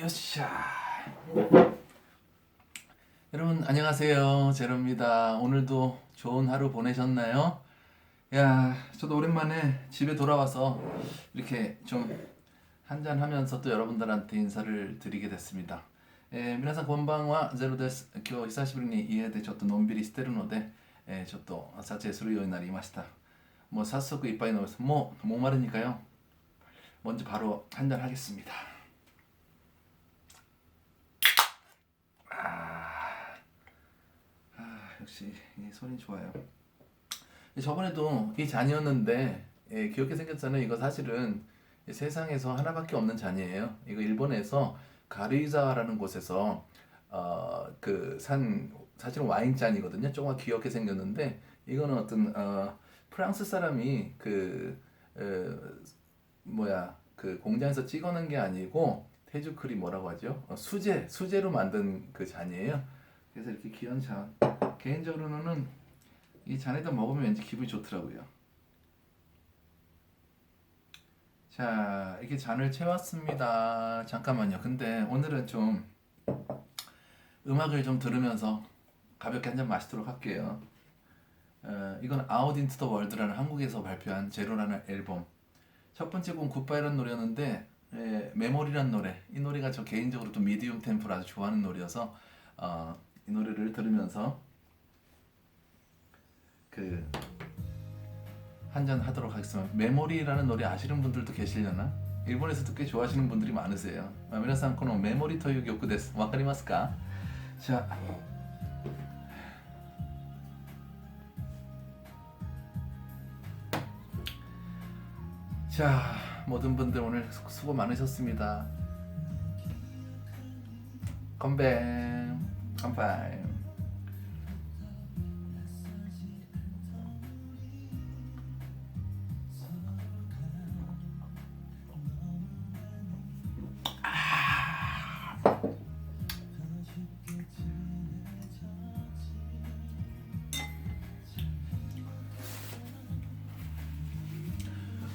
여샤. 여러분 안녕하세요 제로입니다. 오늘도 좋은 하루 보내셨나요? 야 저도 오랜만에 집에 돌아와서 이렇게 좀 한잔 하면서 또 여러분들한테 인사를 드리게 됐습니다. えー皆さんこんばんはゼロです今日久しぶりに家でちょっとのんびりしてるので、えーちょっと撮影するようになりましたもう早速いっぱい飲みますもう목마르니까요 먼저 바로 한잔 하겠습니다 아, 역시 이 소리 좋아요. 저번에도 이 잔이었는데 예, 귀엽게 생겼잖아요. 이거 사실은 이 세상에서 하나밖에 없는 잔이에요. 이거 일본에서 가르이자라는 곳에서 어, 그 산 사실은 와인 잔이거든요. 조금 귀엽게 생겼는데 이거는 어떤 어, 프랑스 사람이 그 어, 뭐야 그 공장에서 찍어낸 게 아니고 테주크리 뭐라고 하죠? 어, 수제 수제로 만든 그 잔이에요. 그래서 이렇게 귀여운 잔. 개인적으로는 이 잔에다 먹으면 왠지 기분이 좋더라고요. 자, 이렇게 잔을 채웠습니다. 잠깐만요. 근데 오늘은 좀 음악을 좀 들으면서 가볍게 한 잔 마시도록 할게요. 어, 이건 아웃 인투 더 월드라는 한국에서 발표한 제로라는 앨범. 첫 번째 곡 굿바이라는 노래였는데 예, 메모리라는 노래. 이 노래가 저 개인적으로 또 미디움 템포를 아주 좋아하는 노래여서 어, 이 노래를 들으면서 그 한잔 하도록 하겠습니다. 메모리라는 노래 아시는 분들도 계시려나? 일본에서도 꽤 좋아하시는 분들이 많으세요. 아, 미나상 코노 메모리 토유 교쿠 데스. 와카리마스까? 자. 자, 모든 분들 오늘 수- 수고 많으셨습니다. 건배, 건배.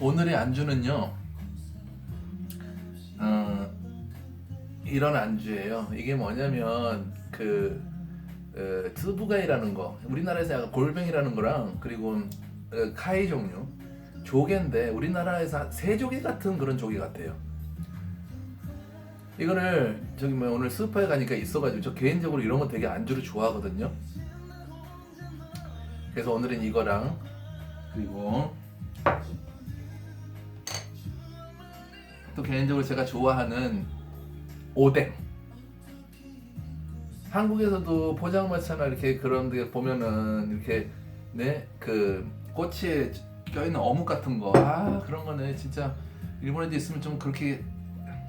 오늘의 안주는요. 이런 안주예요. 이게 뭐냐면 그 어, 트부가이라는 거, 우리나라에서 약간 골뱅이라는 거랑 그리고 어, 카이 종류 조개인데 우리나라에서 한 새조개 같은 그런 조개 같아요. 이거를 저기 뭐 오늘 스ーパー에 가니까 있어가지고 저 개인적으로 이런 거 되게 안주를 좋아하거든요. 그래서 오늘은 이거랑 그리고 또 개인적으로 제가 좋아하는 오뎅. 한국에서도 포장마차나 이렇게 그런 데 보면은 이렇게 네 그 꼬치에 껴있는 어묵 같은 거. 아 그런 거는 진짜 일본에도 있으면 좀 그렇게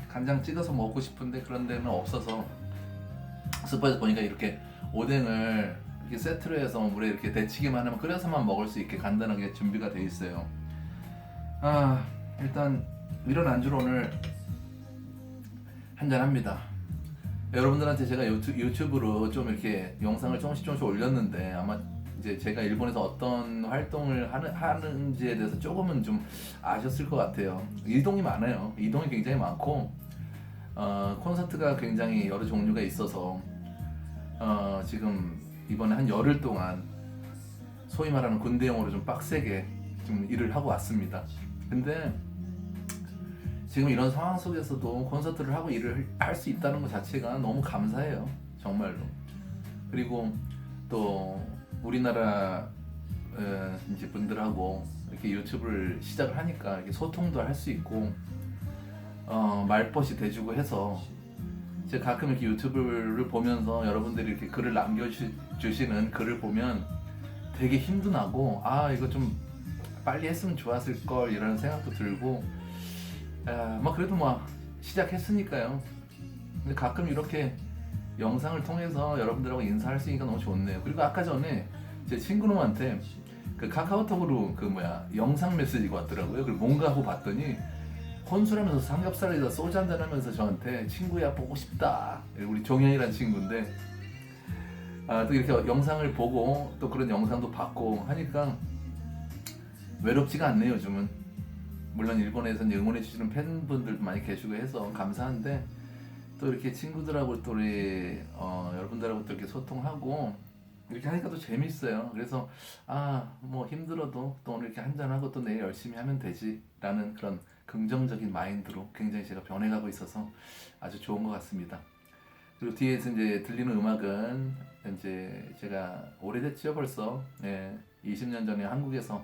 간장 찍어서 먹고 싶은데 그런 데는 없어서 슈퍼에서 보니까 이렇게 오뎅을 이렇게 세트로 해서 물에 이렇게 데치기만 하면 끓여서만 먹을 수 있게 간단하게 준비가 돼 있어요. 아 일단 이런 안주로 오늘 한잔 합니다. 여러분들한테 제가 유튜, 유튜 브로 좀 이렇게 영상을 조금씩 조금씩 올렸는데 아마 이제 제가 일본에서 어떤 활동을 하는, 하는지에 대해서 조금은 좀 아셨을 것 같아요. 이동이 많아요. 이동이 굉장히 많고 어, 콘서트가 굉장히 여러 종류가 있어서 어, 지금 이번에 한 열흘 동안 소위 말하는 군대용으로 좀 빡세게 좀 일을 하고 왔습니다. 근데 지금 이런 상황 속에서도 콘서트를 하고 일을 할 수 있다는 것 자체가 너무 감사해요. 정말로. 그리고 또 우리나라 어, 이제 분들하고 이렇게 유튜브를 시작을 하니까 이렇게 소통도 할 수 있고 어, 말벗이 돼주고 해서 제가 가끔 이렇게 유튜브를 보면서 여러분들이 이렇게 글을 남겨주시는 글을 보면 되게 힘도 나고 아 이거 좀 빨리 했으면 좋았을 걸 이런 생각도 들고 아, 뭐 그래도 뭐 시작했으니까요. 근데 가끔 이렇게 영상을 통해서 여러분들하고 인사할 수 있으니까 너무 좋네요. 그리고 아까 전에 제 친구놈한테 그 카카오톡으로 그 뭐야 영상 메시지가 왔더라고요. 그리고 뭔가 하고 봤더니 혼술하면서 삼겹살에다 소주 한잔 하면서 저한테 친구야 보고 싶다. 우리 종현이란 친구인데 아, 또 이렇게 영상을 보고 또 그런 영상도 봤고 하니까 외롭지가 않네요 요즘은 물론 일본에서 응원해 주시는 팬분들도 많이 계시고 해서 감사한데 또 이렇게 친구들하고 또 우리 어, 여러분들하고 또 이렇게 소통하고 이렇게 하니까 또 재밌어요. 그래서 아 뭐 힘들어도 또 오늘 이렇게 한잔 하고 또 내일 열심히 하면 되지라는 그런 긍정적인 마인드로 굉장히 제가 변해가고 있어서 아주 좋은 것 같습니다. 그리고 뒤에서 이제 들리는 음악은 이제 제가 오래됐죠 벌써 예, 20년 전에 한국에서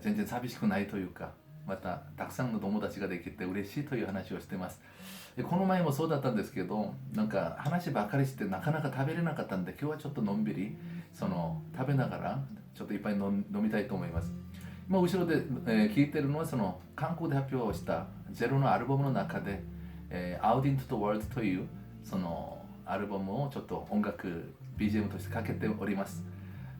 全然寂しくないというかまたたくさんの友達ができて嬉しいという話をしてます。でこの前もそうだったんですけどなんか話ばかりしてなかなか食べれなかったんで今日はちょっとのんびりその食べながらちょっといっぱい飲みたいと思います。今後ろで、えー聞いてるのはその韓国で発表したゼロのアルバムの中で「えー、Out into the World」というそのアルバムをちょっと音楽 BGM としてかけております。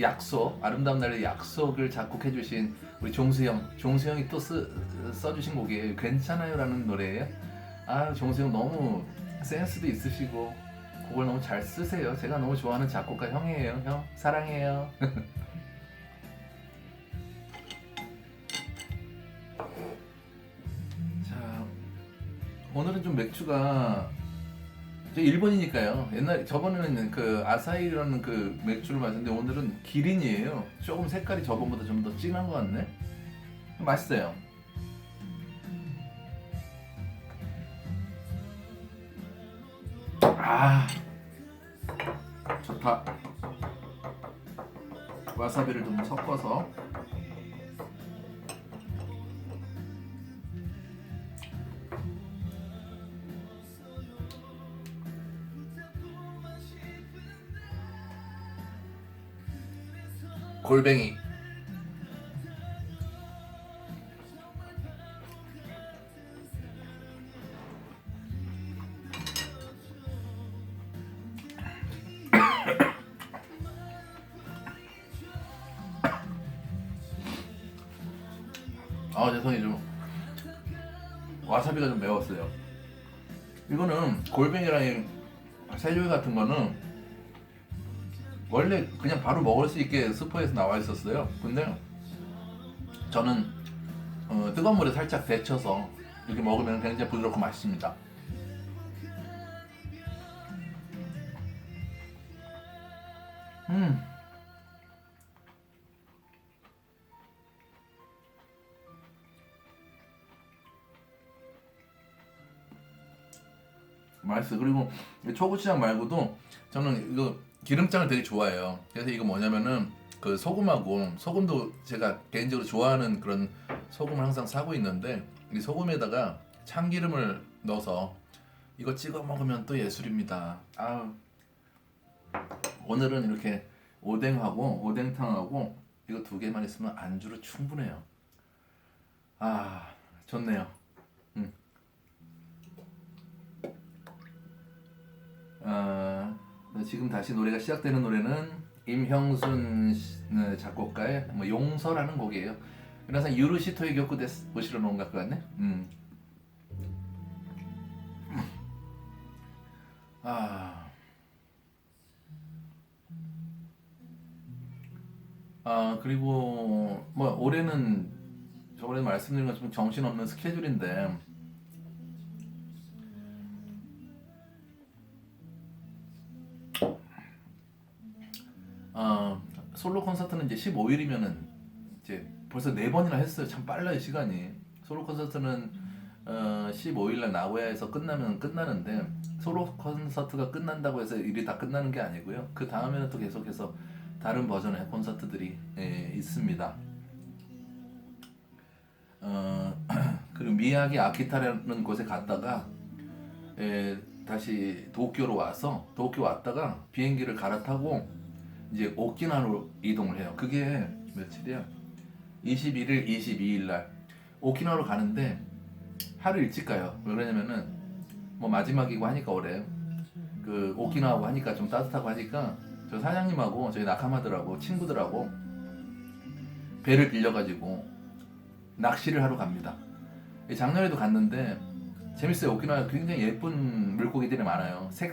약속 아름다운 날의 약속을 작곡해 주신 우리 종수형. 종수형이 또 쓰, 써주신 곡이에요. 괜찮아요라는 노래예요. 아 종수형 너무 센스도 있으시고 곡을 너무 잘 쓰세요. 제가 너무 좋아하는 작곡가 형이에요. 형 사랑해요. 자 오늘은 좀 맥주가 저 일본이니까요. 옛날 저번에는 그 아사히라는 그 맥주를 마셨는데 오늘은 기린이에요. 조금 색깔이 저번보다 좀 더 진한 것 같네. 맛있어요. 아 좋다. 와사비를 좀 섞어서 골뱅이 아, 제 손이 좀 와사비가 좀 매웠어요. 이거는 골뱅이랑 이 새조개 같은 거는 바로 먹을 수 있게 슈퍼에서 나와 있었어요. 근데 저는 어, 뜨거운 물에 살짝 데쳐서 이렇게 먹으면 굉장히 부드럽고 맛있습니다. 음. 맛있어. 그리고 이 초고추장 말고도 저는 이거 기름장을 되게 좋아해요. 그래서 이거 뭐냐면은 그 소금하고 소금도 제가 개인적으로 좋아하는 그런 소금을 항상 사고 있는데 이 소금에다가 참기름을 넣어서 이거 찍어 먹으면 또 예술입니다. 아 오늘은 이렇게 오뎅하고 오뎅탕하고 이거 두 개만 있으면 안주로 충분해요. 아 좋네요. 음. 아, 지금 다시 노래가 시작되는 노래는 임형순 작곡가의 뭐 용서라는 곡이에요. 그래서 유르시토의 격구 데스 보시러 놓은 것 같네. 음. 아. 아 그리고 뭐 올해는 저번에 말씀드린 것처럼 정신없는 스케줄인데 솔로 콘서트는 이제 15일이면은 이제 벌써 네 번이나 했어요. 참 빨라요 시간이. 솔로 콘서트는 어, 15일 날 나고야에서 끝나면 끝나는데 소로 콘서트가 끝난다고 해서 일이 다 끝나는 게 아니고요. 그 다음에는 또 계속해서 다른 버전의 콘서트들이 예, 있습니다. 어, 그리고 미야기 아키타라는 곳에 갔다가 예, 다시 도쿄로 와서 도쿄 왔다가 비행기를 갈아타고 이제 오키나와로 이동을 해요. 그게 며칠이야? 21일, 22일 날 오키나와로 가는데 하루 일찍 가요. 왜 그러냐면은 뭐 마지막이고 하니까 올해 그 오키나와고 하니까 좀 따뜻하고 하니까 저 사장님하고 저희 나카마들하고 친구들하고 배를 빌려가지고 낚시를 하러 갑니다. 작년에도 갔는데 재밌어요. 오키나와 굉장히 예쁜 물고기들이 많아요. 색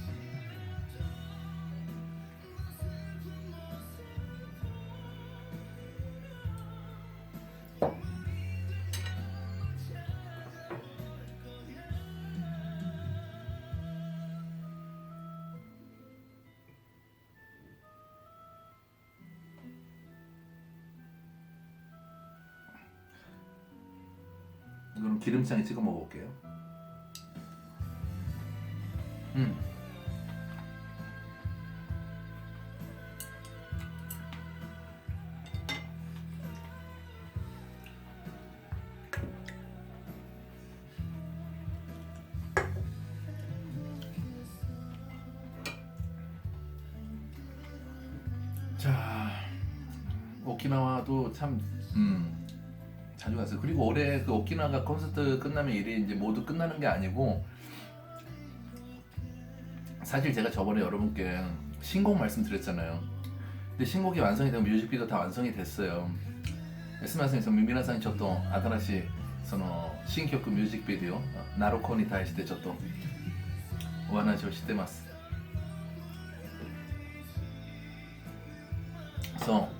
이거는 기름장에 찍어 먹어볼게요. 음. 참. 그리고 올해 그 오키나가 콘서트 끝나면 일이 이제 모두 끝나는 게 아니고 사실 제가 저번에 여러분께 신곡 말씀드렸잖아요. 근데 신곡이 완성이 되고 뮤직비디오 다 완성이 됐어요. すみません、その皆さんにちょっと新しいその新曲ミュージックビデオ「ナロコ」に対してちょっとお話をしてます。そう。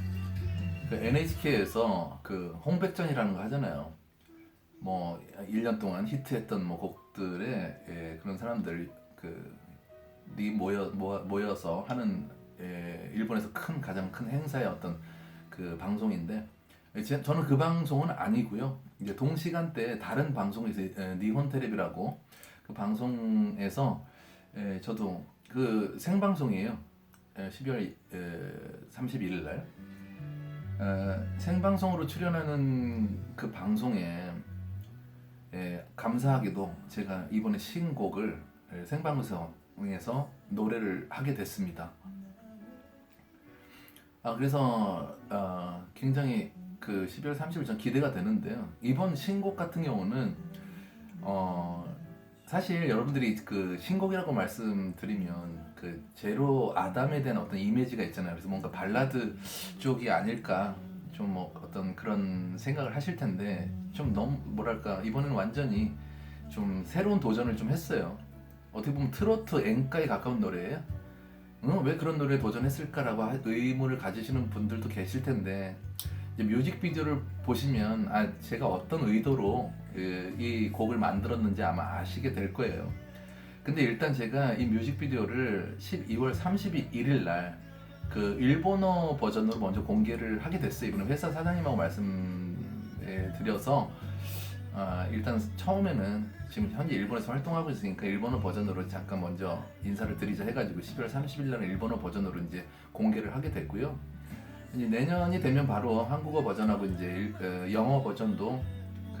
그 NHK에서 그 홍백전이라는 거 하잖아요. 뭐 1년 동안 히트했던 뭐 곡들의 예, 그런 사람들 그이 모여 모아- 모여 서 하는 예, 일본에서 큰 가장 큰 행사의 어떤 그 방송인데 예, 제- 저는 그 방송은 아니고요. 이제 동시간대 다른 방송에서 예, 니혼 테레비라고 그 방송에서 예, 저도 그 생방송이에요. 예, 12월 31일 날 어, 생방송으로 출연하는 그 방송에 예, 감사하게도 제가 이번에 신곡을 예, 생방송에서 노래를 하게 됐습니다. 아 그래서 어, 굉장히 그 12월 30일 전 기대가 되는데요. 이번 신곡 같은 경우는 어, 사실 여러분들이 그 신곡이라고 말씀드리면 그 제로 아담에 대한 어떤 이미지가 있잖아요. 그래서 뭔가 발라드 쪽이 아닐까 좀 뭐 어떤 그런 생각을 하실 텐데 좀 너무 뭐랄까 이번에는 완전히 좀 새로운 도전을 좀 했어요. 어떻게 보면 트로트 앵가에 가까운 노래예요. 응? 왜 그런 노래에 도전했을까라고 하- 의문을 가지시는 분들도 계실 텐데 뮤직비디오를 보시면 아 제가 어떤 의도로 그, 이 곡을 만들었는지 아마 아시게 될 거예요. 근데 일단 제가 이 뮤직비디오를 12월 31일 날 그 일본어 버전으로 먼저 공개를 하게 됐어요. 이번에 회사 사장님하고 말씀해 드려서 아, 일단 처음에는 지금 현재 일본에서 활동하고 있으니까 일본어 버전으로 잠깐 먼저 인사를 드리자 해가지고 12월 30일 날은 일본어 버전으로 이제 공개를 하게 됐고요. 이제 내년이 되면 바로 한국어 버전하고 이제 일- 그 영어 버전도 그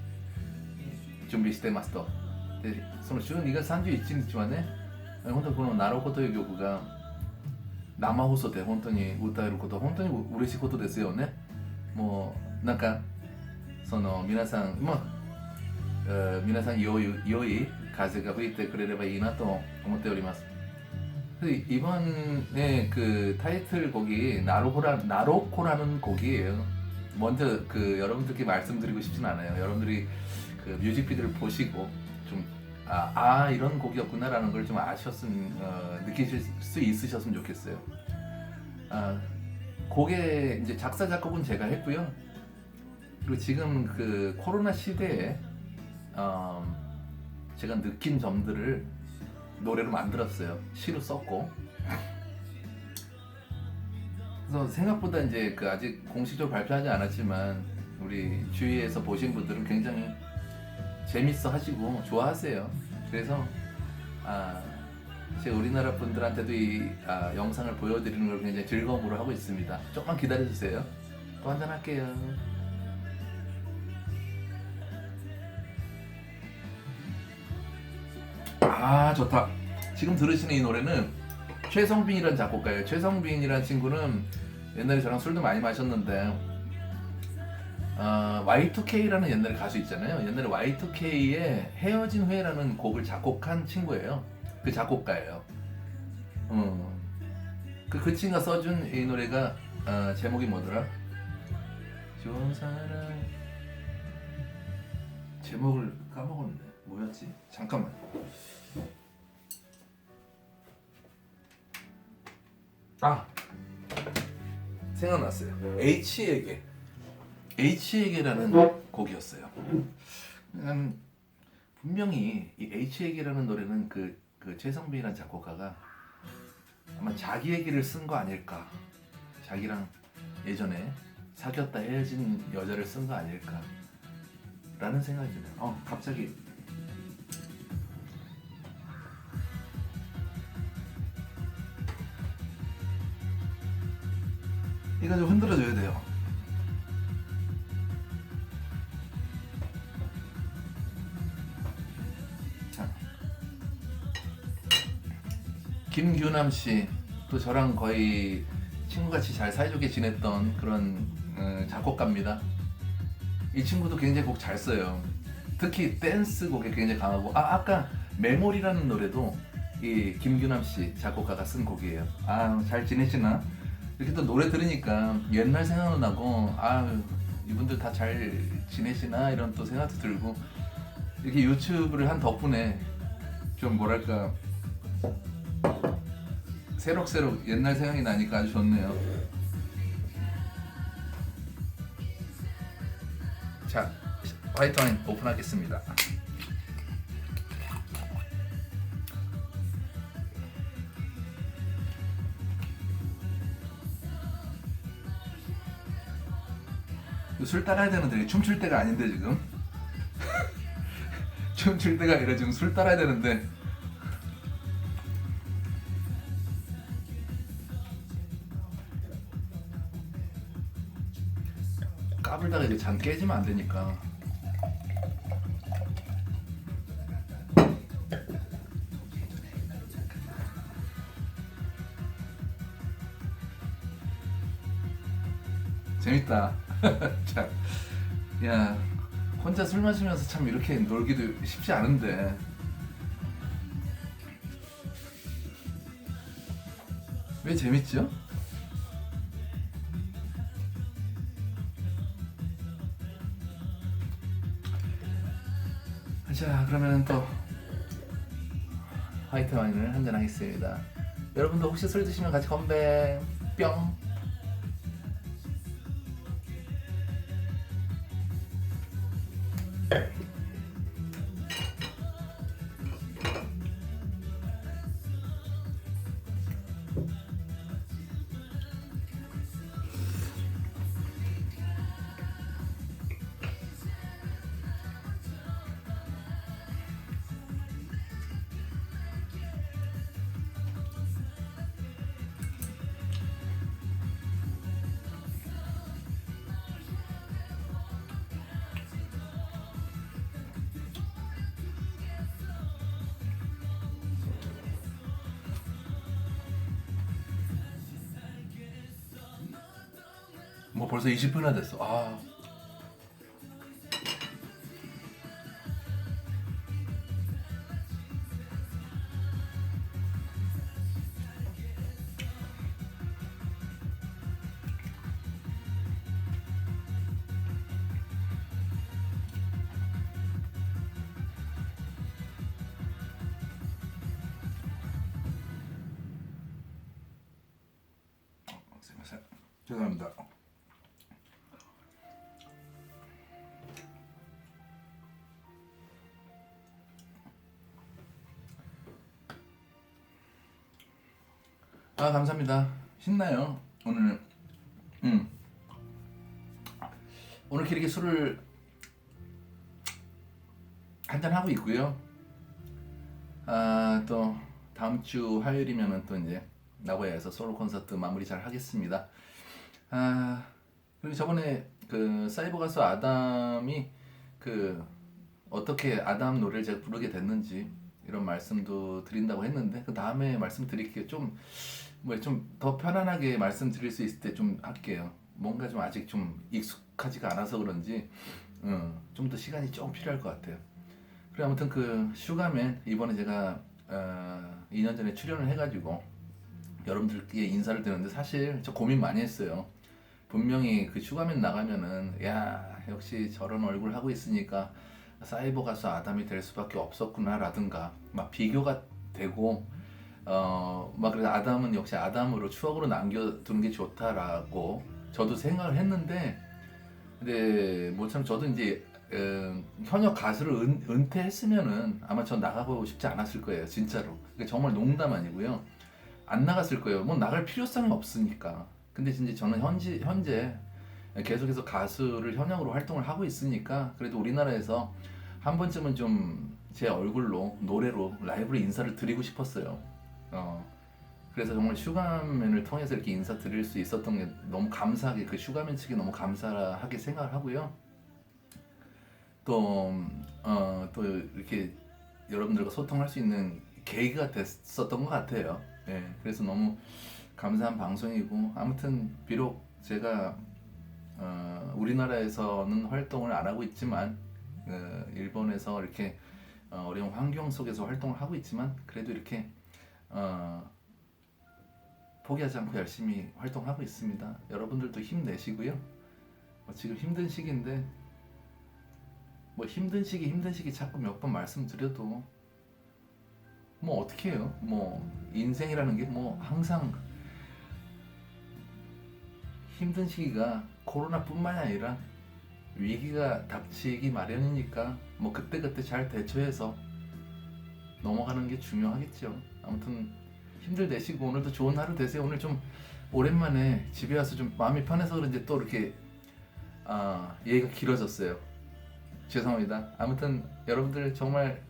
準備してますと。でその12月31日はね本当にこの「なろこ」という曲が生放送で本当に歌えること本当に嬉しいことですよねもうなんかその皆さんまあえー皆さん良い良い風が吹いてくれればいいなと思っております그 이번에 그 타이틀곡이 나로코라 나로코라는 곡이에요. 먼저 그 여러분들께 말씀드리고 싶진 않아요. 여러분들이 그 뮤직비디오를 보시고 좀 아, 아 이런 곡이었구나라는 걸 좀 아셨음 어, 느끼실 수 있으셨으면 좋겠어요. 아, 곡의 이제 작사 작곡은 제가 했고요. 그리고 지금 그 코로나 시대에 어, 제가 느낀 점들을 노래로 만들었어요. 시로 썼고. 그래서 생각보다 이제 그 아직 공식적으로 발표하지 않았지만 우리 주위에서 보신 분들은 굉장히 재밌어 하시고 좋아하세요. 그래서 아, 제 우리나라 분들한테도 이 아, 영상을 보여드리는 걸 굉장히 즐거움으로 하고 있습니다. 조금만 기다려주세요. 또 한잔 할게요. 아 좋다. 지금 들으시는 이 노래는 최성빈이라는 작곡가예요. 최성빈이라는 친구는 옛날에 저랑 술도 많이 마셨는데 어, Y2K라는 옛날에 가수 있잖아요. 옛날에 Y2K의 헤어진 후에라는 곡을 작곡한 친구예요. 그 작곡가예요. 어. 그, 그 친구가 써준 이 노래가 어, 제목이 뭐더라? 좋은 사랑 제목을 까먹었네. 뭐였지? 잠깐만. 아 생각났어요. H에게 H에게라는 곡이었어요. 음, 분명히 이 H에게라는 노래는 그, 그 최성빈이라는 작곡가가 아마 자기 얘기를 쓴 거 아닐까. 자기랑 예전에 사귀었다 헤어진 여자를 쓴 거 아닐까. 라는 생각이 드네요. 어, 갑자기 이거 좀 흔들어 줘야 돼요. 김규남 씨, 또 저랑 거의 친구같이 잘 사이좋게 지냈던 그런 어, 작곡가입니다. 이 친구도 굉장히 곡 잘 써요. 특히 댄스 곡에 굉장히 강하고, 아 아까 메모리라는 노래도 이 김규남 씨 작곡가가 쓴 곡이에요. 아 잘 지내시나? 이렇게 또 노래 들으니까 옛날 생각도 나고 아 이분들 다 잘 지내시나 이런 또 생각도 들고 이렇게 유튜브를 한 덕분에 좀 뭐랄까 새록새록 옛날 생각이 나니까 아주 좋네요. 자 화이트 와인 오픈하겠습니다. 술 따라야 되는데 춤출 때가 아닌데 지금 춤출 때가 아니라 지금 술 따라야 되는데 잔 깨지면 안 되니까 재밌다. 참, 야, 혼자 술 마시면서 참 이렇게 놀기도 쉽지 않은데. 왜 재밌죠? 그러면 또 화이트 와인을 한잔 하겠습니다. 여러분도 혹시 술 드시면 같이 건배 뿅. 벌써 20분이나 됐 어. 아. 죄송합니 다. 아 감사합니다. 신나요 오늘. 음. 오늘 이렇게 술을 한잔 하고 있고요. 아 또 다음 주 화요일이면은 또 이제 나고야에서 솔로 콘서트 마무리 잘 하겠습니다. 아 그리고 저번에 그 사이버 가수 아담이 그 어떻게 아담 노래를 제가 부르게 됐는지 이런 말씀도 드린다고 했는데 그 다음에 말씀드릴게요. 좀 뭐 좀 더 편안하게 말씀드릴 수 있을 때 좀 할게요. 뭔가 좀 아직 좀 익숙하지가 않아서 그런지 어, 좀더 시간이 좀 필요할 것 같아요. 그래 아무튼 그 슈가맨 이번에 제가 어, 2년 전에 출연을 해가지고 여러분들께 인사를 드렸는데 사실 저 고민 많이 했어요. 분명히 그 슈가맨 나가면은 야 역시 저런 얼굴 하고 있으니까 사이버 가수 아담이 될 수밖에 없었구나라든가 막 비교가 되고 어 막 그래서 아담은 역시 아담으로 추억으로 남겨두는 게 좋다라고 저도 생각을 했는데 근데 뭐 참 저도 이제 어, 현역 가수를 은, 은퇴했으면은 아마 전 나가고 싶지 않았을 거예요 진짜로. 그게 정말 농담 아니고요. 안 나갔을 거예요. 뭐 나갈 필요성이 없으니까. 근데 진짜 저는 현지, 현재 계속해서 가수를 현역으로 활동을 하고 있으니까 그래도 우리나라에서 한 번쯤은 좀 제 얼굴로 노래로 라이브로 인사를 드리고 싶었어요 어, 그래서 정말 슈가맨을 통해서 이렇게 인사 드릴 수 있었던 게 너무 감사하게 그 슈가맨 측에 너무 감사하게 생각을 하고요. 또, 어, 또 이렇게 여러분들과 소통할 수 있는 계기가 됐었던 것 같아요. 예, 그래서 너무 감사한 방송이고 아무튼 비록 제가 어, 우리나라에서는 활동을 안 하고 있지만 어, 일본에서 이렇게 어, 어려운 환경 속에서 활동을 하고 있지만 그래도 이렇게 어, 포기하지 않고 열심히 활동하고 있습니다. 여러분들도 힘내시고요. 어, 지금 힘든 시기인데 뭐 힘든 시기 힘든 시기 자꾸 몇 번 말씀드려도 뭐 어떻게 해요? 뭐 인생이라는 게 뭐 항상 힘든 시기가 코로나뿐만이 아니라 위기가 닥치기 마련이니까 뭐 그때그때 잘 대처해서 넘어가는 게 중요하겠죠. 아무튼 힘들 내시고 오늘도 좋은 하루 되세요. 오늘 좀 오랜만에 집에 와서 좀 마음이 편해서 그런지 또 이렇게 아 얘기가 길어졌어요. 죄송합니다. 아무튼 여러분들 정말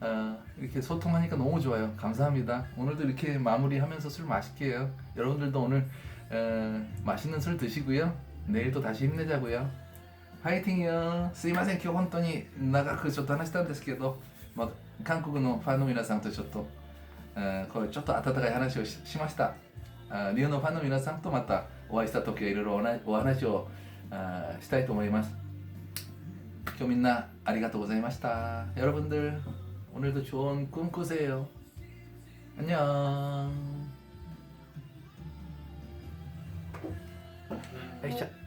아, 이렇게 소통하니까 너무 좋아요. 감사합니다. 오늘도 이렇게 마무리하면서 술 맛있게 해요. 여러분들도 오늘 어, 맛있는 술 드시고요. 내일도 다시 힘내자고요. 파이팅이요. すいません今日本当に長くちょっと話したんですけど、まあ、韓国のファンの皆さんとちょっと、 えーこれちょっと温かい話をししました。あリオのファンの皆さんとまたお会いした時はいろいろおなお話をあしたいと思います。今日みんなありがとうございました。 여러분들 오늘도 좋은 꿈 꾸세요. 안녕. 에이샤.